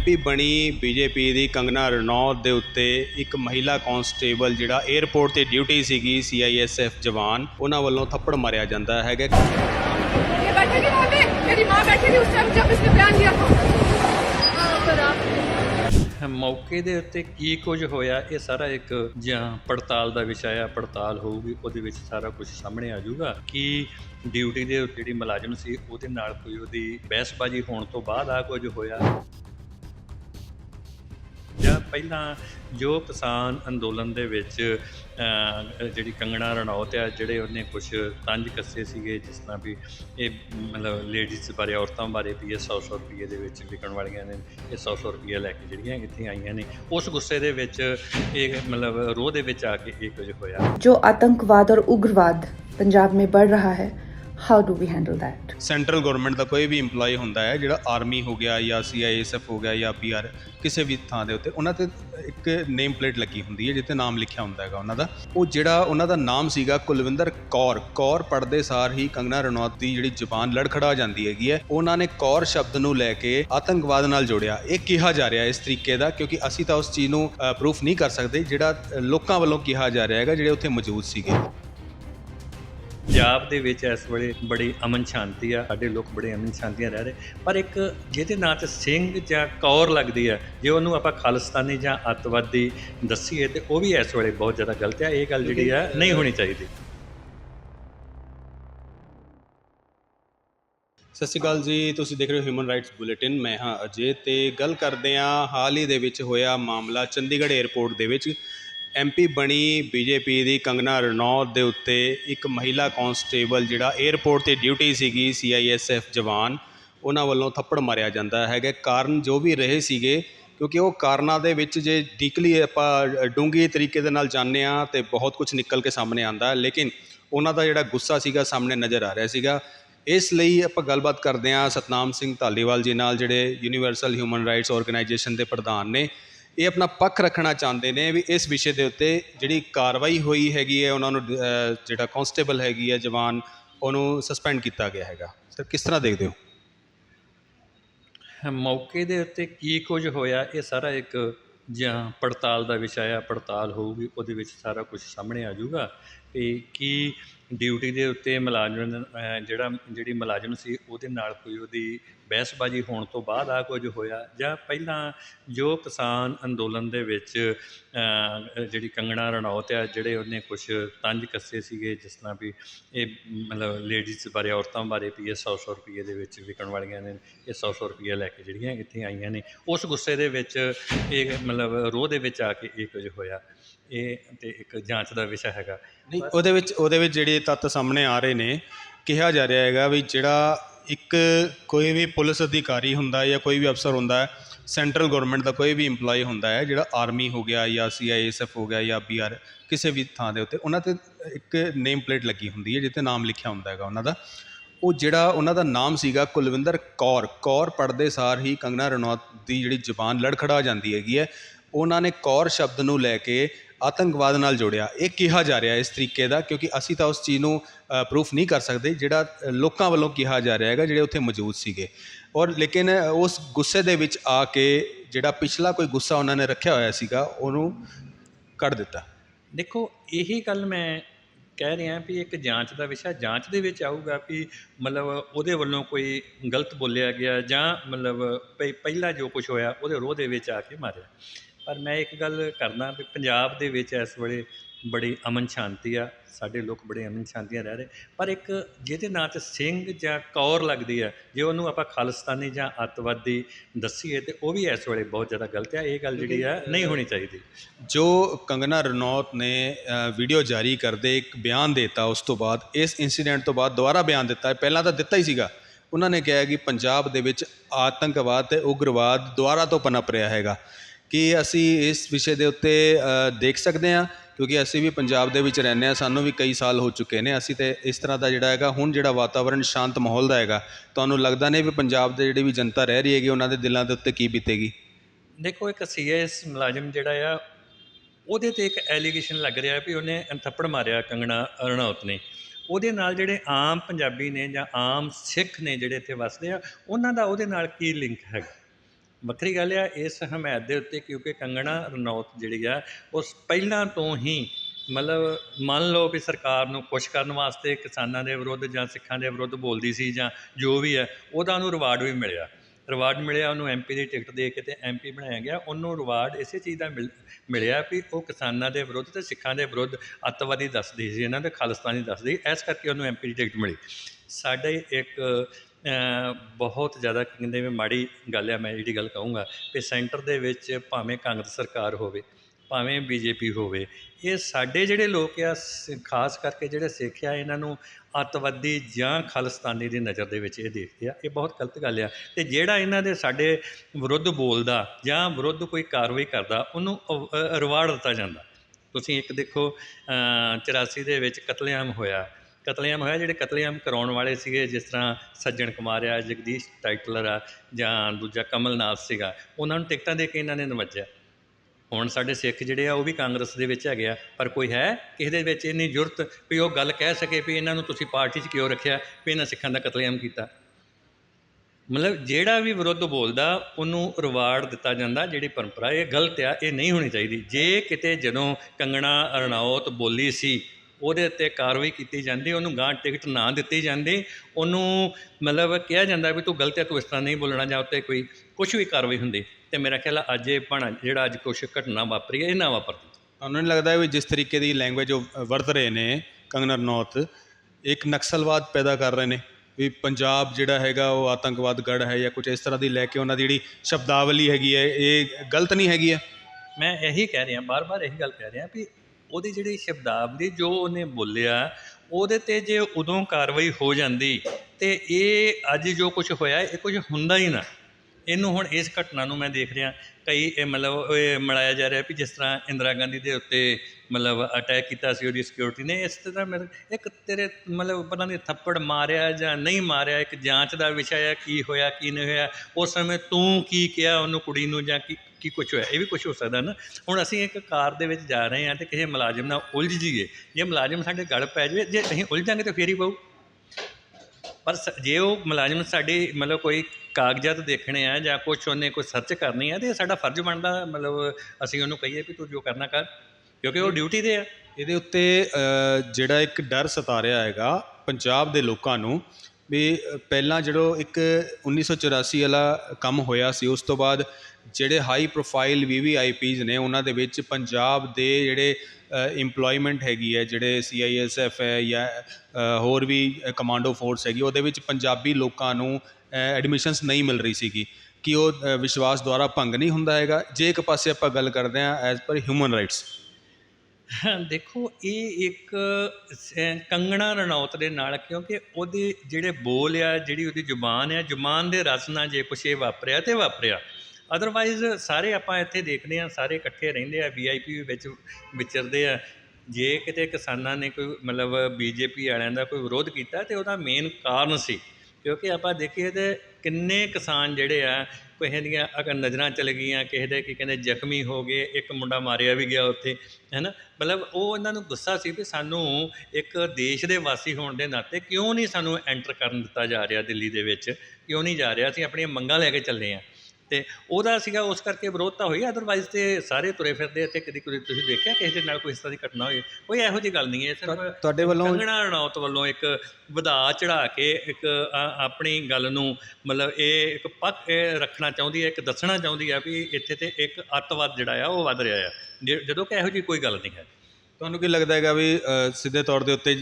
MP ਬਣੀ BJP ਦੀ ਕੰਗਨਾ ਰਣੌਤ ਦੇ ਉੱਤੇ ਇੱਕ ਮਹਿਲਾ ਕਾਂਸਟੇਬਲ ਜਿਹੜਾ 에어ਪੋਰਟ ਤੇ ਡਿਊਟੀ ਸੀਗੀ ਸੀਆਈਐਸਐਫ ਜਵਾਨ ਉਹਨਾਂ ਵੱਲੋਂ ਥੱਪੜ ਮਾਰਿਆ ਜਾਂਦਾ ਹੈਗਾ। ये बैठे थे वहाँ पे मेरी माँ बैठी थी उस टाइम जब इसने बयान दिया ਮੌਕੇ ਦੇ ਉੱਤੇ ਕੀ ਕੁਝ ਹੋਇਆ ਇਹ ਸਾਰਾ ਇੱਕ ਜਾਂ ਪੜਤਾਲ ਦਾ ਵਿਸ਼ਾ ਆ ਪੜਤਾਲ ਹੋਊਗੀ ਉਹਦੇ ਵਿੱਚ ਸਾਰਾ ਕੁਝ ਸਾਹਮਣੇ ਆ ਜਾਊਗਾ। ਕਿ ਡਿਊਟੀ ਦੇ ਜਿਹੜੀ ਮੁਲਾਜ਼ਮ ਸੀ ਉਹਦੇ ਨਾਲ ਕੋਈ ਉਹਦੀ ਬਹਿਸਬਾਜ਼ੀ ਹੋਣ ਤੋਂ ਬਾਅਦ ਆ ਕੁਝ ਹੋਇਆ? ਜਾਂ ਪਹਿਲਾਂ ਜੋ ਕਿਸਾਨ ਅੰਦੋਲਨ ਦੇ ਵਿੱਚ ਅਹ, ਜਿਹੜੀ ਕੰਗਣਾ ਰਣੌਤ ਆ ਜਿਹੜੇ ਉਹਨੇ ਕੁਝ ਤੰਜ ਕੱਸੇ ਸੀਗੇ ਜਿਸ ਤਰ੍ਹਾਂ ਵੀ ਇਹ ਮਤਲਬ ਲੇਡੀਜ਼ ਬਾਰੇ ਔਰਤਾਂ ਬਾਰੇ ਵੀ ਇਹ 100 100 ਰੁਪਏ ਦੇ ਵਿੱਚ ਵਿਕਣ ਵਾਲੀਆਂ ਨੇ ਇਹ 100 100 ਰੁਪਏ ਲੈ ਕੇ ਜਿਹੜੀਆਂ ਇੱਥੇ ਆਈਆਂ ਨੇ ਉਸ ਗੁੱਸੇ ਦੇ ਵਿੱਚ ਇਹ ਮਤਲਬ ਰੋਹ ਦੇ ਵਿੱਚ ਆ ਕੇ ਇਹ ਕੁਝ ਹੋਇਆ जो आतंकवाद और उग्रवाद पंजाब में बढ़ रहा है how do we handle that central government ਦਾ ਕੋਈ ਵੀ EMPLOYE ਹੁੰਦਾ ਹੈ, ਜਿਹੜਾ ਆਰਮੀ ਹੋ ਗਿਆ ਜਾਂ ਸੀਆਈਐਸਐਫ ਹੋ ਗਿਆ ਜਾਂ ਪੀਆਰ ਕਿਸੇ ਵੀ ਥਾਂ ਦੇ ਉੱਤੇ, ਉਹਨਾਂ ਤੇ ਇੱਕ ਨੇਮ ਪਲੇਟ ਲੱਗੀ ਹੁੰਦੀ ਹੈ ਜਿੱਥੇ ਨਾਮ ਲਿਖਿਆ ਹੁੰਦਾ ਹੈਗਾ ਉਹਨਾਂ ਦਾ। ਉਹ ਜਿਹੜਾ ਉਹਨਾਂ ਦਾ ਨਾਮ ਸੀਗਾ ਕੁਲਵਿੰਦਰ ਕੌਰ। ਕੌਰ ਪੜਦੇ ਸਾਰ ਹੀ ਕੰਗਨਾ ਰਣੌਤ ਦੀ ਜਿਹੜੀ ਜ਼ੁਬਾਨ ਲੜਖੜਾ ਜਾਂਦੀ ਹੈਗੀ ਹੈ। ਉਹਨਾਂ ਨੇ ਕੌਰ ਸ਼ਬਦ ਨੂੰ ਲੈ ਕੇ ਆਤੰਕਵਾਦ ਨਾਲ ਜੋੜਿਆ। ਇਹ ਕਿਹਾ ਜਾ ਰਿਹਾ ਇਸ ਤਰੀਕੇ ਦਾ ਕਿਉਂਕਿ ਅਸੀਂ ਤਾਂ ਉਸ ਚੀਜ਼ ਨੂੰ ਪ੍ਰੂਫ ਨਹੀਂ ਕਰ ਸਕਦੇ, ਜਿਹੜਾ ਲੋਕਾਂ ਵੱਲੋਂ ਕਿਹਾ ਜਾ ਰਿਹਾ ਹੈਗਾ, ਜਿਹੜੇ ਉੱਥੇ ਮੌਜੂਦ ਸੀਗੇ। ਪੰਜਾਬ ਦੇ ਵਿੱਚ ਇਸ ਵੇਲੇ ਬੜੀ ਅਮਨ ਸ਼ਾਂਤੀ ਆ, ਸਾਡੇ ਲੋਕ ਬੜੇ ਅਮਨ ਸ਼ਾਂਤੀਆਂ ਰਹਿ ਰਹੇ। ਪਰ ਇੱਕ ਜਿਹਦੇ ਨਾਂ ਤੇ ਸਿੰਘ ਜਾਂ ਕੌਰ ਲੱਗਦੀ ਹੈ ਜੇ ਉਹਨੂੰ ਆਪਾਂ ਖਾਲਿਸਤਾਨੀ ਜਾਂ ਅੱਤਵਾਦੀ ਦੱਸੀਏ, ਤੇ ਉਹ ਵੀ ਇਸ ਵੇਲੇ ਬਹੁਤ ਜ਼ਿਆਦਾ ਗਲਤ ਆ। ਇਹ ਗੱਲ ਜਿਹੜੀ ਆ, ਨਹੀਂ ਹੋਣੀ ਚਾਹੀਦੀ। ਸਤਿ ਸ਼੍ਰੀ ਅਕਾਲ ਜੀ। ਤੁਸੀਂ ਦੇਖ ਰਹੇ ਹੋ ਹਿਊਮਨ ਰਾਈਟਸ ਬੁਲੇਟਿਨ ਮੈਂ ਹਾਂ ਅਜੇ ਤੇ ਗੱਲ ਕਰਦੇ ਹਾਂ ਹਾਲ ਹੀ ਦੇ ਵਿੱਚ ਹੋਇਆ ਮਾਮਲਾ ਚੰਡੀਗੜ੍ਹ 에ਅਰਪੋਰਟ ਦੇ ਵਿੱਚ। ਐਮਪੀ ਬਣੀ ਬੀਜੇਪੀ ਦੀ ਕੰਗਨਾ ਰਣੌਤ ਦੇ ਉੱਤੇ ਇੱਕ ਮਹਿਲਾ ਕਾਂਸਟੇਬਲ ਜਿਹੜਾ 에ਅਰਪੋਰਟ ਤੇ ਡਿਊਟੀ ਸੀਗੀ ਸੀਆਈਐਸਐਫ ਜਵਾਨ, ਉਹਨਾਂ ਵੱਲੋਂ ਥੱਪੜ ਮਾਰਿਆ ਜਾਂਦਾ ਹੈਗਾ। ਕਾਰਨ ਜੋ ਵੀ ਰਹੇ ਸੀਗੇ, ਕਿਉਂਕਿ ਉਹ ਕਾਰਨਾਂ ਦੇ ਵਿੱਚ ਜੇ ਡੀਕਲੀ ਆਪਾਂ ਡੂੰਗੀ ਤਰੀਕੇ ਦੇ ਨਾਲ ਜਾਣਦੇ ਹਾਂ ਤੇ ਬਹੁਤ ਕੁਝ ਨਿਕਲ ਕੇ ਸਾਹਮਣੇ ਆਂਦਾ ਲੇਕਿਨ ਉਹਨਾਂ ਦਾ ਜਿਹੜਾ ਗੁੱਸਾ ਸੀਗਾ ਸਾਹਮਣੇ ਨਜ਼ਰ ਆ ਰਿਹਾ ਸੀਗਾ। ਇਸ ਲਈ ਆਪਾਂ ਗੱਲਬਾਤ ਕਰਦੇ ਹਾਂ ਸਤਨਾਮ ਸਿੰਘ ਧਾਲੀਵਾਲ ਜੀ ਨਾਲ, ਜਿਹੜੇ ਯੂਨੀਵਰਸਲ ਹਿਊਮਨ ਰਾਈਟਸ ਆਰਗੇਨਾਈਜੇਸ਼ਨ ਦੇ ਪ੍ਰਧਾਨ ਨੇ। ਇਹ ਆਪਣਾ ਪੱਖ ਰੱਖਣਾ ਚਾਹੁੰਦੇ ਨੇ ਵੀ ਇਸ ਵਿਸ਼ੇ ਦੇ ਉੱਤੇ ਜਿਹੜੀ ਕਾਰਵਾਈ ਹੋਈ ਹੈਗੀ ਹੈ, ਉਹਨਾਂ ਨੂੰ ਜਿਹੜਾ ਕਾਂਸਟੇਬਲ ਹੈਗੀ ਹੈ, ਜਵਾਨ, ਉਹਨੂੰ ਸਸਪੈਂਡ ਕੀਤਾ ਗਿਆ ਹੈਗਾ। ਸਰ, ਕਿਸ ਤਰ੍ਹਾਂ ਦੇਖਦੇ ਹੋ, ਮੌਕੇ ਦੇ ਉੱਤੇ ਕੀ ਕੁਝ ਹੋਇਆ, ਇਹ ਸਾਰਾ ਇੱਕ ਜਾਂ ਪੜਤਾਲ ਦਾ ਵਿਸ਼ਾ ਆ, ਪੜਤਾਲ ਹੋਊਗੀ, ਉਹਦੇ ਵਿੱਚ ਸਾਰਾ ਕੁਝ ਸਾਹਮਣੇ ਆ ਜਾਊਗਾ। ਤੇ ਕੀ ਡਿਊਟੀ ਦੇ ਉੱਤੇ ਮੁਲਾਜ਼ਮ ਜਿਹੜਾ, ਜਿਹੜੀ ਮੁਲਾਜ਼ਮ ਸੀ, ਉਹਦੇ ਨਾਲ ਕੋਈ ਉਹਦੀ ਬਹਿਸਬਾਜ਼ੀ ਹੋਣ ਤੋਂ ਬਾਅਦ ਆ ਕੁਝ ਹੋਇਆ? ਜਾਂ ਪਹਿਲਾਂ ਜੋ ਕਿਸਾਨ ਅੰਦੋਲਨ ਦੇ ਵਿੱਚ ਜਿਹੜੀ ਕੰਗਣਾ ਰਣੌਤ ਆ, ਜਿਹੜੇ ਉਹਨੇ ਕੁਝ ਤੰਜ ਕੱਸੇ ਸੀਗੇ, ਜਿਸ ਤਰ੍ਹਾਂ ਵੀ ਇਹ ਮਤਲਬ ਲੇਡੀਜ਼ ਬਾਰੇ, ਔਰਤਾਂ ਬਾਰੇ ਵੀ ਇਹ 100 100 ਰੁਪਏ ਦੇ ਵਿੱਚ ਵਿਕਣ ਵਾਲੀਆਂ ਨੇ, ਇਹ 100 100 ਰੁਪਏ ਲੈ ਕੇ ਜਿਹੜੀਆਂ ਇੱਥੇ ਆਈਆਂ ਨੇ, ਉਸ ਗੁੱਸੇ ਦੇ ਵਿੱਚ ਇਹ ਮਤਲਬ ਰੋਹ ਦੇ ਵਿੱਚ ਆ ਕੇ ਇਹ ਕੁਝ ਹੋਇਆ। ਇਹ ਤੇ ਇੱਕ ਜਾਂਚ ਦਾ ਵਿਸ਼ਾ ਹੈਗਾ। ਨਹੀਂ ਉਹਦੇ ਵਿੱਚ ਉਹਦੇ ਵਿੱਚ ਜਿਹੜੇ ਤੱਤ ਸਾਹਮਣੇ ਆ ਰਹੇ ਨੇ ਕਿਹਾ ਜਾ ਰਿਹਾ ਹੈਗਾ ਵੀ ਜਿਹੜਾ ਇੱਕ ਕੋਈ ਵੀ ਪੁਲਿਸ ਅਧਿਕਾਰੀ ਹੁੰਦਾ ਹੈ ਜਾਂ ਕੋਈ ਵੀ ਅਫਸਰ ਹੁੰਦਾ ਹੈ ਸੈਂਟਰਲ ਗਵਰਨਮੈਂਟ ਦਾ ਕੋਈ ਵੀ EMPLOYE ਹੁੰਦਾ ਹੈ ਜਿਹੜਾ ਆਰਮੀ ਹੋ ਗਿਆ ਜਾਂ ਸੀਆਈਐਸਐਫ ਹੋ ਗਿਆ ਜਾਂ ਪੀਆਰ ਕਿਸੇ ਵੀ ਥਾਂ ਦੇ ਉੱਤੇ ਉਹਨਾਂ ਤੇ ਇੱਕ ਨੇਮ ਪਲੇਟ ਲੱਗੀ ਹੁੰਦੀ ਹੈ ਜਿੱਥੇ ਨਾਮ ਲਿਖਿਆ ਹੁੰਦਾ ਹੈਗਾ ਉਹਨਾਂ ਦਾ। ਉਹ ਜਿਹੜਾ ਉਹਨਾਂ ਦਾ ਨਾਮ ਸੀਗਾ ਕੁਲਵਿੰਦਰ ਕੌਰ। ਕੌਰ ਪੜਦੇ ਸਾਰ ਹੀ ਕੰਗਨਾ ਰਣੌਤ ਦੀ ਜਿਹੜੀ ਜ਼ੁਬਾਨ ਲੜਖੜਾ ਜਾਂਦੀ ਹੈਗੀ ਹੈ। ਉਹਨਾਂ ਨੇ ਕੌਰ ਸ਼ਬਦ ਨੂੰ ਲੈ ਕੇ ਆਤੰਕਵਾਦ ਨਾਲ ਜੋੜਿਆ। ਇਹ ਕਿਹਾ ਜਾ ਰਿਹਾ ਇਸ ਤਰੀਕੇ ਦਾ ਕਿਉਂਕਿ ਅਸੀਂ ਤਾਂ ਉਸ ਚੀਜ਼ ਨੂੰ ਪ੍ਰੂਫ ਨਹੀਂ ਕਰ ਸਕਦੇ, ਜਿਹੜਾ ਲੋਕਾਂ ਵੱਲੋਂ ਕਿਹਾ ਜਾ ਰਿਹਾ ਹੈਗਾ, ਜਿਹੜੇ ਉੱਥੇ ਮੌਜੂਦ ਸੀਗੇ। ਔਰ ਲੇਕਿਨ ਉਸ ਗੁੱਸੇ ਦੇ ਵਿੱਚ ਆ ਕੇ ਜਿਹੜਾ ਪਿਛਲਾ ਕੋਈ ਗੁੱਸਾ ਉਹਨਾਂ ਨੇ ਰੱਖਿਆ ਹੋਇਆ ਸੀਗਾ, ਉਹਨੂੰ ਕੱਢ ਦਿੱਤਾ। ਦੇਖੋ, ਇਹੀ ਗੱਲ ਮੈਂ ਕਹਿ ਰਿਹਾ ਵੀ ਇੱਕ ਜਾਂਚ ਦਾ ਵਿਸ਼ਾ, ਜਾਂਚ ਦੇ ਵਿੱਚ ਆਊਗਾ ਵੀ ਮਤਲਬ ਉਹਦੇ ਵੱਲੋਂ ਕੋਈ ਗਲਤ ਬੋਲਿਆ ਗਿਆ ਜਾਂ ਮਤਲਬ ਪਹਿ- ਪਹਿਲਾਂ ਜੋ ਕੁਝ ਹੋਇਆ, ਉਹਦੇ ਰੋਹ ਦੇ ਵਿੱਚ ਆ ਕੇ ਮਾਰਿਆ। ਪਰ ਮੈਂ ਇੱਕ ਗੱਲ ਕਰਨਾ ਵੀ ਪੰਜਾਬ ਦੇ ਵਿੱਚ ਇਸ ਵੇਲੇ ਬੜੀ ਅਮਨ ਸ਼ਾਂਤੀ ਆ ਸਾਡੇ ਲੋਕ ਬੜੇ ਅਮਨ ਸ਼ਾਂਤੀਆਂ ਰਹਿ ਰਹੇ। ਪਰ ਇੱਕ ਜਿਹਦੇ ਨਾਂ ਤੇ ਸਿੰਘ ਜਾਂ ਕੌਰ ਲੱਗਦੀ ਹੈ ਜੇ ਉਹਨੂੰ ਆਪਾਂ ਖਾਲਿਸਤਾਨੀ ਜਾਂ ਅੱਤਵਾਦੀ ਦੱਸੀਏ ਤੇ ਉਹ ਵੀ ਇਸ ਵੇਲੇ ਬਹੁਤ ਜ਼ਿਆਦਾ ਗਲਤ ਆ। ਇਹ ਗੱਲ ਜਿਹੜੀ ਆ ਨਹੀਂ ਹੋਣੀ ਚਾਹੀਦੀ। ਜੋ ਕੰਗਨਾ ਰਣੌਤ ਨੇ ਵੀਡੀਓ ਜਾਰੀ ਕਰਦੇ ਇੱਕ ਬਿਆਨ ਦਿੱਤਾ ਉਸ ਤੋਂ ਬਾਅਦ ਇਸ ਇਨਸੀਡੈਂਟ ਤੋਂ ਬਾਅਦ ਦੁਬਾਰਾ ਬਿਆਨ ਦਿੱਤਾ ਪਹਿਲਾਂ ਤਾਂ ਦਿੱਤਾ ਹੀ ਸੀਗਾ। ਉਹਨਾਂ ਨੇ ਕਿਹਾ ਕਿ ਪੰਜਾਬ ਦੇ ਵਿੱਚ ਆਤੰਕਵਾਦ ਤੇ ਉਗਰਵਾਦ ਦੁਬਾਰਾ ਤੋਂ ਪਨਪ ਰਿਹਾ ਹੈਗਾ। ਕੀ ਅਸੀਂ ਇਸ ਵਿਸ਼ੇ ਦੇ ਉੱਤੇ ਦੇਖ ਸਕਦੇ ਹਾਂ, ਕਿਉਂਕਿ ਅਸੀਂ ਵੀ ਪੰਜਾਬ ਦੇ ਵਿੱਚ ਰਹਿੰਦੇ ਹਾਂ, ਸਾਨੂੰ ਵੀ ਕਈ ਸਾਲ ਹੋ ਚੁੱਕੇ ਨੇ। ਅਸੀਂ ਤੇ ਇਸ ਤਰ੍ਹਾਂ ਦਾ ਜਿਹੜਾ ਹੈਗਾ, ਹੁਣ ਜਿਹੜਾ ਵਾਤਾਵਰਣ ਸ਼ਾਂਤ ਮਾਹੌਲ ਦਾ ਹੈਗਾ, ਤੁਹਾਨੂੰ ਲੱਗਦਾ ਨਹੀਂ ਵੀ ਪੰਜਾਬ ਦੇ ਜਿਹੜੀ ਵੀ ਜਨਤਾ ਰਹਿ ਰਹੀ ਹੈਗੀ, ਉਹਨਾਂ ਦੇ ਦਿਲਾਂ ਦੇ ਉੱਤੇ ਕੀ ਬੀਤੇਗੀ? ਦੇਖੋ, ਇੱਕ ਸੀਐਸ ਮੁਲਾਜ਼ਮ ਜਿਹੜਾ ਆ, ਉਹਦੇ ਤੇ ਇੱਕ ਐਲੀਗੇਸ਼ਨ ਲੱਗ ਰਿਹਾ ਵੀ ਉਹਨੇ ਥੱਪੜ ਮਾਰਿਆ ਕੰਗਣਾ ਰਣੌਤ ਨੇ। ਉਹਦੇ ਨਾਲ ਜਿਹੜੇ ਆਮ ਪੰਜਾਬੀ ਨੇ ਜਾਂ ਆਮ ਸਿੱਖ ਨੇ ਜਿਹੜੇ ਇੱਥੇ ਵੱਸਦੇ ਆ, ਉਹਨਾਂ ਦਾ ਉਹਦੇ ਨਾਲ ਕੀ ਲਿੰਕ ਹੈਗਾ? ਵੱਖਰੀ ਗੱਲ ਆ, ਇਸ ਹਮਾਇਤ ਦੇ ਉੱਤੇ ਕਿਉਂਕਿ ਕੰਗਣਾ ਰਣੌਤ ਜਿਹੜੀ ਆ, ਉਸ ਪਹਿਲਾਂ ਤੋਂ ਹੀ ਮਤਲਬ ਮੰਨ ਲਓ ਵੀ ਸਰਕਾਰ ਨੂੰ ਖੁਸ਼ ਕਰਨ ਵਾਸਤੇ ਕਿਸਾਨਾਂ ਦੇ ਵਿਰੁੱਧ ਜਾਂ ਸਿੱਖਾਂ ਦੇ ਵਿਰੁੱਧ ਬੋਲਦੀ ਸੀ ਜਾਂ ਜੋ ਵੀ ਹੈ ਉਹਦਾ ਉਹਨੂੰ ਰਿਵਾਰਡ ਵੀ ਮਿਲਿਆ। ਰਿਵਾਰਡ ਮਿਲਿਆ, ਉਹਨੂੰ ਐਮਪੀ ਦੀ ਟਿਕਟ ਦੇ ਕੇ ਤੇ ਐਮਪੀ ਬਣਾਇਆ ਗਿਆ, ਉਹਨੂੰ ਰਿਵਾਰਡ ਇਸੇ ਚੀਜ਼ ਦਾ ਮਿਲ- ਮਿਲਿਆ ਵੀ ਉਹ ਕਿਸਾਨਾਂ ਦੇ ਵਿਰੁੱਧ ਤੇ ਸਿੱਖਾਂ ਦੇ ਵਿਰੁੱਧ ਅੱਤਵਾਦੀ ਦੱਸਦੀ ਸੀ, ਇਹਨਾਂ ਦੇ ਖਾਲਿਸਤਾਨੀ ਦੱਸਦੀ ਇਸ ਕਰਕੇ ਉਹਨੂੰ ਐਮਪੀ ਦੀ ਟਿਕਟ ਮਿਲੀ। ਸਾਡੇ ਇੱਕ ਬਹੁਤ ਜ਼ਿਆਦਾ ਕਹਿੰਦੇ ਵੀ ਮਾੜੀ ਗੱਲ ਆ ਮੈਂ ਜਿਹੜੀ ਗੱਲ ਕਹੂੰਗਾ ਕਿ ਸੈਂਟਰ ਦੇ ਵਿੱਚ ਭਾਵੇਂ ਕਾਂਗਰਸ ਸਰਕਾਰ ਹੋਵੇ ਭਾਵੇਂ ਬੀਜੇਪੀ ਹੋਵੇ ਇਹ ਸਾਡੇ ਜਿਹੜੇ ਲੋਕ ਆ ਸ- ਖਾਸ ਕਰਕੇ ਜਿਹੜੇ ਸਿੱਖ ਆ ਇਹਨਾਂ ਨੂੰ ਅੱਤਵਾਦੀ ਜਾਂ ਖਾਲਿਸਤਾਨੀ ਦੀ ਨਜ਼ਰ ਦੇ ਵਿੱਚ ਇਹ ਦੇਖਦੇ ਆ। ਇਹ ਬਹੁਤ ਗਲਤ ਗੱਲ ਆ ਤੇ ਜਿਹੜਾ ਇਹਨਾਂ ਦੇ ਸਾਡੇ ਵਿਰੁੱਧ ਬੋਲਦਾ ਜਾਂ ਵਿਰੁੱਧ ਕੋਈ ਕਾਰਵਾਈ ਕਰਦਾ ਉਹਨੂੰ ਰਿਵਾਰਡ ਦਿੱਤਾ ਜਾਂਦਾ। ਤੁਸੀਂ ਇੱਕ ਦੇਖੋ ਅ, 84 ਦੇ ਵਿੱਚ ਕਤਲੇਆਮ ਹੋਇਆ ਕਤਲੇਆਮ ਹੋਇਆ, ਜਿਹੜੇ ਕਤਲੇਆਮ ਕਰਾਉਣ ਵਾਲੇ ਸੀਗੇ, ਜਿਸ ਤਰ੍ਹਾਂ ਸੱਜਣ ਕੁਮਾਰ ਆ, ਜਗਦੀਸ਼ ਟਾਈਟਲਰ ਆ, ਜਾਂ ਦੂਜਾ ਕਮਲਨਾਥ ਸੀਗਾ, ਉਹਨਾਂ ਨੂੰ ਟਿਕਟਾਂ ਦੇ ਕੇ ਇਹਨਾਂ ਨੇ ਨਵਜਿਆ। ਹੁਣ ਸਾਡੇ ਸਿੱਖ ਜਿਹੜੇ ਆ, ਉਹ ਵੀ ਕਾਂਗਰਸ ਦੇ ਵਿੱਚ ਹੈਗੇ ਆ, ਪਰ ਕੋਈ ਹੈ ਕਿਸੇ ਦੇ ਵਿੱਚ ਇੰਨੀ ਜ਼ਰੂਰਤ ਵੀ ਉਹ ਗੱਲ ਕਹਿ ਸਕੇ ਵੀ ਇਹਨਾਂ ਨੂੰ ਤੁਸੀਂ ਪਾਰਟੀ 'ਚ ਕਿਉਂ ਰੱਖਿਆ, ਵੀ ਇਹਨਾਂ ਸਿੱਖਾਂ ਦਾ ਕਤਲੇਆਮ ਕੀਤਾ? ਮਤਲਬ ਜਿਹੜਾ ਵੀ ਵਿਰੁੱਧ ਬੋਲਦਾ, ਉਹਨੂੰ ਰਿਵਾਰਡ ਦਿੱਤਾ ਜਾਂਦਾ, ਜਿਹੜੀ ਪਰੰਪਰਾ, ਇਹ ਗਲਤ ਆ, ਇਹ ਨਹੀਂ ਹੋਣੀ ਚਾਹੀਦੀ। ਜੇ ਕਿਤੇ ਜਦੋਂ ਕੰਗਣਾ ਰਣੌਤ ਬੋਲੀ ਸੀ ਉਹਦੇ ਉੱਤੇ ਕਾਰਵਾਈ ਕੀਤੀ ਜਾਂਦੀ ਉਹਨੂੰ ਗਾਂ ਟਿਕਟ ਨਾ ਦਿੱਤੀ ਜਾਂਦੀ ਉਹਨੂੰ ਮਤਲਬ ਕਿਹਾ ਜਾਂਦਾ ਵੀ ਤੂੰ ਗਲਤ ਹੈ ਤੂੰ ਇਸ ਤਰ੍ਹਾਂ ਨਹੀਂ ਬੋਲਣਾ ਜਾਂ ਉੱਤੇ ਕੋਈ ਕੁਝ ਵੀ ਕਾਰਵਾਈ ਹੁੰਦੀ। ਤੇ ਮੇਰਾ ਖਿਆਲ ਆ ਅੱਜ ਇਹ ਬਣਾ ਜਿਹੜਾ ਅੱਜ ਕੁਛ ਘਟਨਾ ਵਾਪਰੀ ਹੈ ਇਹ ਨਾ ਵਾਪਰਦੀ। ਤੁਹਾਨੂੰ ਨਹੀਂ ਲੱਗਦਾ ਵੀ ਜਿਸ ਤਰੀਕੇ ਦੀ ਲੈਂਗੁਏਜ ਉਹ ਵਰਤ ਰਹੇ ਨੇ ਕੰਗਨਾ ਰਣੌਤ ਇੱਕ ਨਕਸਲਵਾਦ ਪੈਦਾ ਕਰ ਰਹੇ ਨੇ? ਵੀ ਪੰਜਾਬ ਜਿਹੜਾ ਹੈਗਾ ਉਹ ਆਤੰਕਵਾਦ ਗੜ ਹੈ ਜਾਂ ਕੁਝ ਇਸ ਤਰ੍ਹਾਂ ਦੀ ਲੈ ਕੇ ਉਹਨਾਂ ਦੀ ਜਿਹੜੀ ਸ਼ਬਦਾਵਲੀ ਹੈਗੀ ਹੈ ਇਹ ਗਲਤ ਨਹੀਂ ਹੈਗੀ ਹੈ? ਮੈਂ ਇਹੀ ਕਹਿ ਰਿਹਾ ਬਾਰ-ਬਾਰ ਇਹੀ ਗੱਲ ਕਹਿ ਰਿਹਾ ਵੀ ਉਹਦੀ ਜਿਹੜੀ ਸ਼ਬਦਾਵਲੀ ਜੋ ਉਹਨੇ ਬੋਲਿਆ, ਉਹਦੇ ਤੇ ਜੇ ਉਦੋਂ ਕਾਰਵਾਈ ਹੋ ਜਾਂਦੀ, ਤੇ ਇਹ ਅੱਜ ਜੋ ਕੁਝ ਹੋਇਆ, ਇਹ ਕੁਝ ਹੁੰਦਾ ਹੀ ਨਾ। ਇਹਨੂੰ ਹੁਣ ਇਸ ਘਟਨਾ ਨੂੰ ਮੈਂ ਦੇਖ ਰਿਹਾ। ਕਈ ਇਹ ਮਤਲਬ ਇਹ ਮਿਲਾਇਆ ਜਾ ਰਿਹਾ ਵੀ ਜਿਸ ਤਰ੍ਹਾਂ ਇੰਦਰਾ ਗਾਂਧੀ ਦੇ ਉੱਤੇ ਮਤਲਬ ਅਟੈਕ ਕੀਤਾ ਸੀ ਉਹਦੀ ਸਿਕਿਉਰਿਟੀ ਨੇ, ਇਸ ਤਰ੍ਹਾਂ ਮੇਰੇ, ਇੱਕ ਤੇਰੇ ਮਤਲਬ ਪਤਾ ਨਹੀਂ ਥੱਪੜ ਮਾਰਿਆ ਜਾਂ ਨਹੀਂ ਮਾਰਿਆ, ਇੱਕ ਜਾਂਚ ਦਾ ਵਿਸ਼ਾ ਹੈ ਕੀ ਹੋਇਆ, ਕੀ ਨਹੀਂ ਹੋਇਆ, ਉਸ ਸਮੇਂ ਤੂੰ ਕੀ ਕਿਹਾ ਉਹਨੂੰ ਕੁੜੀ ਨੂੰ ਜਾਂ ਕੀ ਕੀ ਕੁਝ ਹੋਇਆ? ਇਹ ਵੀ ਕੁਝ ਹੋ ਸਕਦਾ ਨਾ। ਹੁਣ ਅਸੀਂ ਇੱਕ ਕਾਰ ਦੇ ਵਿੱਚ ਜਾ ਰਹੇ ਹਾਂ ਤੇ ਕਿਸੇ ਮੁਲਾਜ਼ਮ ਨਾਲ ਉਲਝ ਜੀਏ ਜੇ ਮੁਲਾਜ਼ਮ ਸਾਡੇ ਗਲ ਪੈ ਜਾਵੇ, ਜੇ ਅਸੀਂ ਉਲਝਾਂਗੇ ਤਾਂ ਫੇਰ ਹੀ ਪਊ। ਪਰ ਜੇ ਉਹ ਮੁਲਾਜ਼ਮ ਸਾਡੀ ਮਤਲਬ ਕੋਈ ਕਾਗਜ਼ਾਤ ਦੇਖਣੇ ਆ ਜਾਂ ਕੁਝ ਉਹਨੇ ਕੋਈ ਸਰਚ ਕਰਨੀ ਆ ਤੇ ਸਾਡਾ ਫਰਜ਼ ਬਣਦਾ, ਮਤਲਬ ਅਸੀਂ ਉਹਨੂੰ ਕਹੀਏ ਵੀ ਤੂੰ ਜੋ ਕਰਨਾ ਕਰ, ਕਿਉਂਕਿ ਉਹ ਡਿਊਟੀ ਤੇ ਆ। ਇਹਦੇ ਉੱਤੇ ਜਿਹੜਾ ਇੱਕ ਡਰ ਸਤਾ ਰਿਹਾ ਹੈਗਾ ਪੰਜਾਬ ਦੇ ਲੋਕਾਂ ਨੂੰ ਵੀ ਪਹਿਲਾਂ ਜਦੋਂ ਇੱਕ 1984 ਵਾਲਾ ਕੰਮ ਹੋਇਆ ਸੀ, ਉਸ ਤੋਂ ਬਾਅਦ ਜਿਹੜੇ high profile V I Ps ਨੇ, ਉਹਨਾਂ ਦੇ ਵਿੱਚ ਪੰਜਾਬ ਦੇ ਜਿਹੜੇ ਇੰਪਲੋਇਮੈਂਟ ਹੈਗੀ ਹੈ, ਜਿਹੜੇ ਸੀ ਆਈ ਐੱਸ ਸੀਆਈਐਸਐਫ ਹੈ ਜਾਂ ਹੋਰ ਵੀ ਕਮਾਂਡੋ ਫੋਰਸ ਹੈਗੀ, ਉਹਦੇ ਵਿੱਚ ਪੰਜਾਬੀ ਲੋਕਾਂ ਨੂੰ ਐਡਮਿਸ਼ਨਸ ਨਹੀਂ ਮਿਲ ਰਹੀ ਸੀਗੀ। ਕਿ ਉਹ ਵਿਸ਼ਵਾਸ ਦੁਆਰਾ ਭੰਗ ਨਹੀਂ ਹੁੰਦਾ ਹੈਗਾ? ਜੇ ਇੱਕ ਪਾਸੇ ਆਪਾਂ ਗੱਲ ਕਰਦੇ ਹਾਂ ਐਜ਼ ਪਰ ਹਿਊਮਨ ਰਾਈਟਸ ਦੇਖੋ, ਇਹ ਇੱਕ ਸ- ਕੰਗਣਾ ਰਣੌਤ ਦੇ ਨਾਲ, ਕਿਉਂਕਿ ਉਹਦੇ ਜਿਹੜੇ ਬੋਲ ਆ, ਜਿਹੜੀ ਉਹਦੀ ਜ਼ੁਬਾਨ ਆ, ਜ਼ੁਬਾਨ ਦੇ ਰਸ ਨਾਲ ਜੇ ਕੁਛ ਇਹ ਵਾਪਰਿਆ ਤੇ ਵਾਪਰਿਆ। ਅਦਰਵਾਈਜ਼ ਸਾਰੇ ਆਪਾਂ ਇੱਥੇ ਦੇਖਦੇ ਆ ਸਾਰੇ ਇਕੱਠੇ ਰਹਿੰਦੇ ਆ ਵੀਆਈਪੀ ਵਿੱਚ ਵਿਚਰਦੇ ਆ। ਜੇ ਕਿਤੇ ਕਿਸਾਨਾਂ ਨੇ ਕੋਈ ਮਤਲਬ ਬੀਜੇਪੀ ਵਾਲਿਆਂ ਦਾ ਕੋਈ ਵਿਰੋਧ ਕੀਤਾ ਤੇ ਉਹਦਾ ਮੇਨ ਕਾਰਨ ਸੀ। ਕਿਉਂਕਿ ਆਪਾਂ ਦੇਖੀਏ ਤੇ ਕਿੰਨੇ ਕਿਸਾਨ ਜਿਹੜੇ ਆ, ਕਿਸੇ ਦੀਆਂ ਅਗਰ ਨਜ਼ਰਾਂ ਚਲ ਗਈਆਂ, ਕਿਸੇ ਦੇ ਕੀ ਕਹਿੰਦੇ ਜ਼ਖਮੀ ਹੋ ਗਏ, ਇੱਕ ਮੁੰਡਾ ਮਾਰਿਆ ਵੀ ਗਿਆ ਉੱਥੇ, ਹੈਨਾ? ਮਤਲਬ ਉਹ ਇਹਨਾਂ ਨੂੰ ਗੁੱਸਾ ਸੀ ਵੀ ਸਾਨੂੰ ਇੱਕ ਦੇਸ਼ ਦੇ ਵਾਸੀ ਹੋਣ ਦੇ ਨਾਤੇ ਕਿਉਂ ਨਹੀਂ ਸਾਨੂੰ ਐਂਟਰ ਕਰਨ ਦਿੱਤਾ ਜਾ ਰਿਹਾ ਦਿੱਲੀ ਦੇ ਵਿੱਚ? ਕਿਉਂ ਨਹੀਂ ਜਾ ਰਿਹਾ? ਅਸੀਂ ਆਪਣੀਆਂ ਮੰਗਾਂ ਲੈ ਕੇ ਚੱਲੇ ਆ ਤੇ ਉਹਦਾ ਸੀਗਾ ਉਸ ਕਰਕੇ ਵਿਰੋਧਤਾ ਹੋਈ ਅਦਰਵਾਈਜ਼ ਤੇ ਸਾਰੇ ਤੁਰੇ ਫਿਰਦੇ ਤੇ ਕਦੀ ਕਦੀ ਤੁਸੀਂ ਦੇਖਿਆ ਕਿਸੇ ਦੇ ਨਾਲ ਕੋਈ ਇਸ ਤਰ੍ਹਾਂ ਦੀ ਘਟਨਾ ਹੋਈ? ਕੋਈ ਇਹੋ ਜਿਹੀ ਗੱਲ ਨਹੀਂ ਹੈ ਸਿਰਫ ਤੁਹਾਡੇ ਵੱਲੋਂ ਕੰਗਣਾ ਰਣੌਤ ਵੱਲੋਂ ਇੱਕ ਵਧਾ ਚੜਾ ਕੇ ਇੱਕ ਆਪਣੀ ਗੱਲ ਨੂੰ ਮਤਲਬ ਇਹ ਇੱਕ ਪੱਕ ਇਹ ਰੱਖਣਾ ਚਾਹੁੰਦੀ ਹੈ ਇੱਕ ਦੱਸਣਾ ਚਾਹੁੰਦੀ ਹੈ ਵੀ ਇੱਥੇ ਤੇ ਇੱਕ ਅੱਤਵਾਦ ਜਿਹੜਾ ਆ ਉਹ ਵੱਧ ਰਿਹਾ ਆ। ਜਦੋਂ ਕਿ ਇਹੋ ਜਿਹੀ ਕੋਈ ਗੱਲ ਨਹੀਂ ਹੈ। ਤੁਹਾਨੂੰ ਕੀ ਲੱਗਦਾ ਹੈਗਾ ਵੀ ਸਿੱਧੇ ਤੌਰ ਦੇ ਉੱਤੇ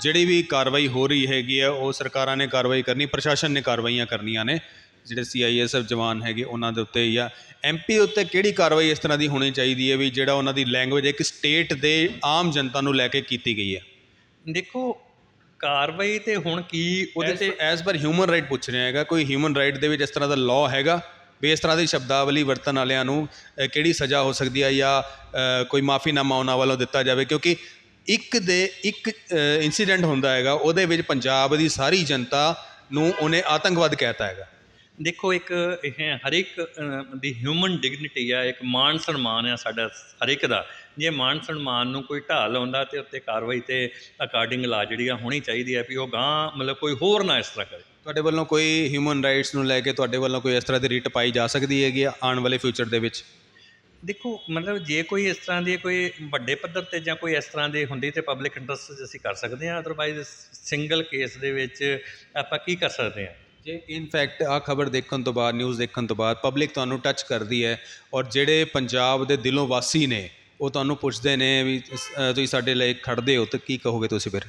ਜਿਹੜੀ ਵੀ ਕਾਰਵਾਈ ਹੋ ਰਹੀ ਹੈਗੀ ਹੈ ਉਹ ਸਰਕਾਰਾਂ ਨੇ ਕਾਰਵਾਈ ਕਰਨੀ ਪ੍ਰਸ਼ਾਸਨ ਨੇ ਕਾਰਵਾਈਆਂ ਕਰਨੀਆਂ ਨੇ। ਜਿਹੜੇ ਸੀਆਈਐਸਐਫ ਜਵਾਨ ਹੈਗੇ ਉਹਨਾਂ ਦੇ ਉੱਤੇ ਜਾਂ ਐਮਪੀ ਉੱਤੇ ਕਿਹੜੀ ਕਾਰਵਾਈ ਇਸ ਤਰ੍ਹਾਂ ਦੀ ਹੋਣੀ ਚਾਹੀਦੀ ਹੈ ਵੀ ਜਿਹੜਾ ਉਹਨਾਂ ਦੀ ਲੈਂਗੁਏਜ ਇੱਕ ਸਟੇਟ ਦੇ ਆਮ ਜਨਤਾ ਨੂੰ ਲੈ ਕੇ ਕੀਤੀ ਗਈ ਹੈ? ਦੇਖੋ ਕਾਰਵਾਈ ਤੇ ਹੁਣ ਕੀ ਉਹਦੇ ਤੇ ਐਜ਼ ਪਰ ਹਿਊਮਨ ਰਾਈਟ ਪੁੱਛ ਰਿਹਾ ਹੈਗਾ ਕੋਈ ਹਿਊਮਨ ਰਾਈਟ ਦੇ ਵਿੱਚ ਇਸ ਤਰ੍ਹਾਂ ਦਾ ਲਾਅ ਹੈਗਾ ਵੀ ਇਸ ਤਰ੍ਹਾਂ ਦੀ ਸ਼ਬਦਾਵਲੀ ਵਰਤਣ ਵਾਲਿਆਂ ਨੂੰ ਕਿਹੜੀ ਸਜ਼ਾ ਹੋ ਸਕਦੀ ਹੈ ਜਾਂ ਕੋਈ ਮਾਫੀਨਾਮਾ ਉਹਨਾਂ ਵੱਲੋਂ ਦਿੱਤਾ ਜਾਵੇ? ਕਿਉਂਕਿ ਇੱਕ ਦੇ ਇੱਕ ਇਨਸੀਡੈਂਟ ਹੁੰਦਾ ਹੈਗਾ ਉਹਦੇ ਵਿੱਚ ਪੰਜਾਬ ਦੀ ਸਾਰੀ ਜਨਤਾ ਨੂੰ ਉਹਨੇ ਆਤੰਕਵਾਦ ਕਹਿਤਾ ਹੈਗਾ। ਦੇਖੋ ਇੱਕ ਇਹ ਹਰ ਇੱਕ ਦੀ ਹਿਊਮਨ ਡਿਗਨਿਟੀ ਆ ਇੱਕ ਮਾਣ ਸਨਮਾਨ ਆ ਸਾਡਾ ਹਰ ਇੱਕ ਦਾ। ਜੇ ਮਾਣ ਸਨਮਾਨ ਨੂੰ ਕੋਈ ਢਾਹ ਲਾਉਂਦਾ ਤੇ ਉੱਤੇ ਕਾਰਵਾਈ ਤੇ ਅਕਾਰਡਿੰਗ ਲਾ ਜਿਹੜੀ ਆ ਹੋਣੀ ਚਾਹੀਦੀ ਆ ਵੀ ਉਹ ਗਾਂ ਮਤਲਬ ਕੋਈ ਹੋਰ ਨਾ ਇਸ ਤਰ੍ਹਾਂ ਕਰੇ। ਤੁਹਾਡੇ ਵੱਲੋਂ ਕੋਈ ਹਿਊਮਨ ਰਾਈਟਸ ਨੂੰ ਲੈ ਕੇ ਤੁਹਾਡੇ ਵੱਲੋਂ ਕੋਈ ਇਸ ਤਰ੍ਹਾਂ ਦੀ ਰਿਟ ਪਾਈ ਜਾ ਸਕਦੀ ਹੈਗੀ ਆਉਣ ਵਾਲੇ ਫਿਊਚਰ ਦੇ ਵਿੱਚ? ਦੇਖੋ ਮਤਲਬ ਜੇ ਕੋਈ ਇਸ ਤਰ੍ਹਾਂ ਦੀ ਕੋਈ ਵੱਡੇ ਪੱਧਰ ਤੇ ਜਾਂ ਕੋਈ ਇਸ ਤਰ੍ਹਾਂ ਦੀ ਹੁੰਦੀ ਤੇ ਪਬਲਿਕ ਇੰਟਰਸਟ ਅਸੀਂ ਕਰ ਸਕਦੇ ਹਾਂ ਅਦਰਵਾਈਜ਼ ਸਿੰਗਲ ਕੇਸ ਦੇ ਵਿੱਚ ਆਪਾਂ ਕੀ ਕਰ ਸਕਦੇ ਹਾਂ? ਜੇ ਇਨਫੈਕਟ ਆ ਖਬਰ ਦੇਖਣ ਤੋਂ ਬਾਅਦ ਨਿਊਜ਼ ਦੇਖਣ ਤੋਂ ਬਾਅਦ ਪਬਲਿਕ ਤੁਹਾਨੂੰ ਟੱਚ ਕਰਦੀ ਹੈ ਔਰ ਜਿਹੜੇ ਪੰਜਾਬ ਦੇ ਦਿਲੋਂ ਵਾਸੀ ਨੇ, ਉਹ ਤੁਹਾਨੂੰ ਪੁੱਛਦੇ ਨੇ ਵੀ ਤੁਸੀਂ ਸਾਡੇ ਲਈ ਖੜਦੇ ਹੋ ਤਾਂ ਕੀ ਕਹੋਗੇ ਤੁਸੀਂ ਫਿਰ?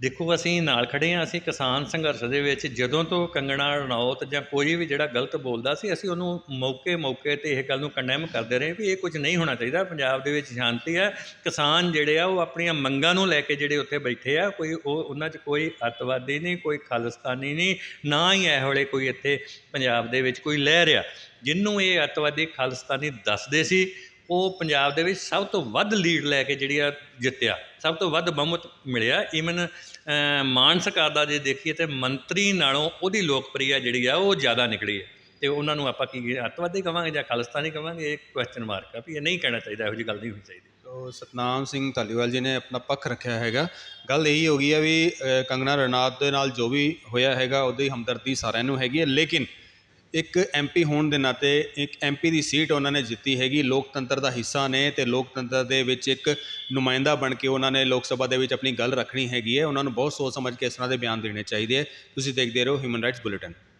ਦੇਖੋ, ਅਸੀਂ ਨਾਲ ਖੜੇ ਹਾਂ, ਅਸੀਂ ਕਿਸਾਨ ਸੰਘਰਸ਼ ਦੇ ਵਿੱਚ ਜਦੋਂ ਤੋਂ ਕੰਗਣਾ ਰਣੌਤ ਜਾਂ ਕੋਈ ਵੀ ਜਿਹੜਾ ਗਲਤ ਬੋਲਦਾ ਸੀ, ਅਸੀਂ ਉਹਨੂੰ ਮੌਕੇ ਮੌਕੇ ਤੇ ਇਹ ਗੱਲ ਨੂੰ ਕੰਡੈਮ ਕਰਦੇ ਰਹੇ ਵੀ ਇਹ ਕੁਝ ਨਹੀਂ ਹੋਣਾ ਚਾਹੀਦਾ। ਪੰਜਾਬ ਦੇ ਵਿੱਚ ਸ਼ਾਂਤੀ ਹੈ, ਕਿਸਾਨ ਜਿਹੜੇ ਆ, ਉਹ ਆਪਣੀਆਂ ਮੰਗਾਂ ਨੂੰ ਲੈ ਕੇ ਜਿਹੜੇ ਉੱਥੇ ਬੈਠੇ ਆ, ਕੋਈ ਉਹ, ਉਹਨਾਂ 'ਚ ਕੋਈ ਅੱਤਵਾਦੀ ਨਹੀਂ, ਕੋਈ ਖਾਲਿਸਤਾਨੀ ਨਹੀਂ, ਨਾ ਹੀ ਇਹੋ ਜਿਹੇ ਕੋਈ ਇੱਥੇ ਪੰਜਾਬ ਦੇ ਵਿੱਚ ਕੋਈ ਲਹਿਰ ਆ। ਜਿਹਨੂੰ ਇਹ ਅੱਤਵਾਦੀ ਖਾਲਿਸਤਾਨੀ ਦੱਸਦੇ ਸੀ ਉਹ ਪੰਜਾਬ ਦੇ ਵਿੱਚ ਸਭ ਤੋਂ ਵੱਧ ਲੀਡ ਲੈ ਕੇ ਜਿਹੜੀ ਆ ਜਿੱਤਿਆ ਸਭ ਤੋਂ ਵੱਧ ਬਹੁਮਤ ਮਿਲਿਆ। ਈਵਨ ਮਾਨ ਸਰਕਾਰ ਦਾ ਜੇ ਦੇਖੀਏ ਤੇ ਮੰਤਰੀ ਨਾਲੋਂ ਉਹਦੀ ਲੋਕਪ੍ਰਿਯਤਾ ਜਿਹੜੀ ਆ ਉਹ ਜ਼ਿਆਦਾ ਨਿਕਲੀ ਹੈ। ਤੇ ਉਹਨਾਂ ਨੂੰ ਆਪਾਂ ਕੀ ਅੱਤਵਾਦੀ ਕਵਾਂਗੇ ਜਾਂ ਖਾਲਿਸਤਾਨੀ ਕਵਾਂਗੇ ਇਹ ਕੁਐਸਚਨ ਮਾਰਕ ਆ ਵੀ ਇਹ ਨਹੀਂ ਕਹਿਣਾ ਚਾਹੀਦਾ ਇਹੋ ਜਿਹੀ ਗੱਲ ਨਹੀਂ ਹੋਣੀ ਚਾਹੀਦੀ। ਤੋ ਸਤਨਾਮ ਸਿੰਘ ਧਾਲੀਵਾਲ ਜੀ ਨੇ ਆਪਣਾ ਪੱਖ ਰੱਖਿਆ ਹੈਗਾ। ਗੱਲ ਇਹੀ ਹੋ ਗਈ ਆ ਵੀ ਅ, ਕੰਗਨਾ ਰਣਾਤ ਦੇ ਨਾਲ ਜੋ ਵੀ ਹੋਇਆ ਹੈਗਾ ਉਹਦੀ ਹਮਦਰਦੀ ਸਾਰਿਆਂ ਨੂੰ ਹੈਗੀ ਹੈ। ਲੇਕਿਨ ਇੱਕ ਐਮਪੀ ਹੋਣ ਦੇ ਨਾਤੇ ਇੱਕ ਐਮਪੀ ਦੀ ਸੀਟ ਉਹਨਾਂ ਨੇ ਜਿੱਤੀ ਹੈਗੀ, ਲੋਕਤੰਤਰ ਦਾ ਹਿੱਸਾ ਨੇ ਅਤੇ ਲੋਕਤੰਤਰ ਦੇ ਵਿੱਚ ਇੱਕ ਨੁਮਾਇੰਦਾ ਬਣ ਕੇ ਉਹਨਾਂ ਨੇ ਲੋਕ ਸਭਾ ਦੇ ਵਿੱਚ ਆਪਣੀ ਗੱਲ ਰੱਖਣੀ ਹੈਗੀ ਹੈ। ਉਹਨਾਂ ਨੂੰ ਬਹੁਤ ਸੋਚ ਸਮਝ ਕੇ ਇਸ ਤਰ੍ਹਾਂ ਦੇ ਬਿਆਨ ਦੇਣੇ ਚਾਹੀਦੇ ਹੈ। ਤੁਸੀਂ ਦੇਖਦੇ ਰਹੋ ਹਿਊਮਨ ਰਾਈਟਸ ਬੁਲੇਟਿਨ